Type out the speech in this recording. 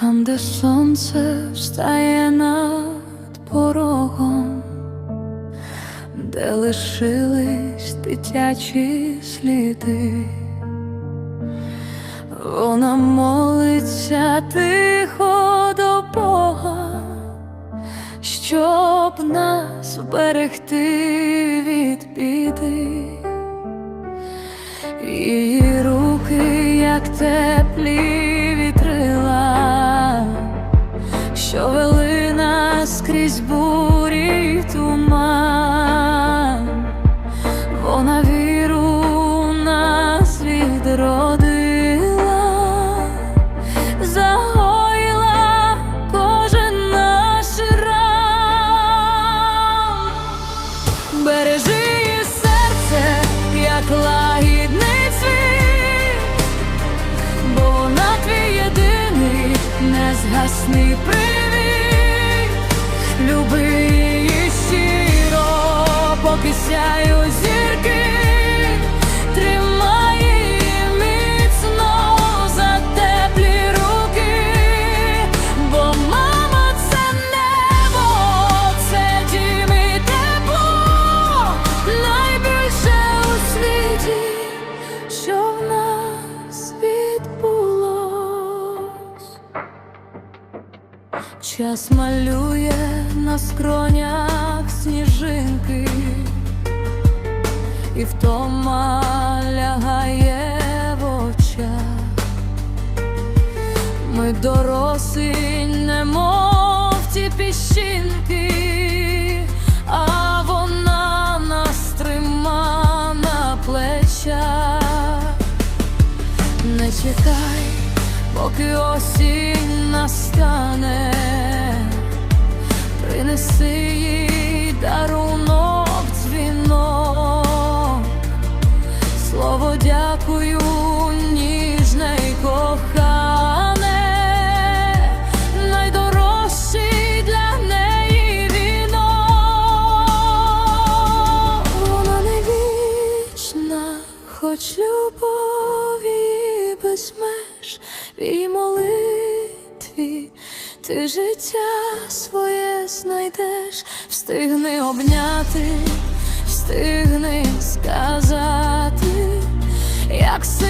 Там, де сонце встає над порогом, де лишились дитячі сліди, вона молиться тихо до Бога, щоб нас вберегти від біди. Її руки, як теплі крізь бурі й туман, вона віру в нас відродила, загоїла кожен наш ран. Бережи її серце, як лагідний цвіт, бо вона твій єдиний незгасний привіт. Зірки, тримай її за теплі руки, бо мама це небо, це дім і найбільше у світі, що в нас відбулось. Час малює на скронях сніжинки, і втома лягає в очах. Ми дорослі, немов ті піщинки, а вона нас трима на. Не чекай, поки осінь настане, принеси їй дякую, ніжне й кохане, найдорожчий для неї вінок. Вона не вічна, хоч любові без меж її молитві. Ти життя своє знайдеш, встигни обняти, встигни сказати, як сильно ти.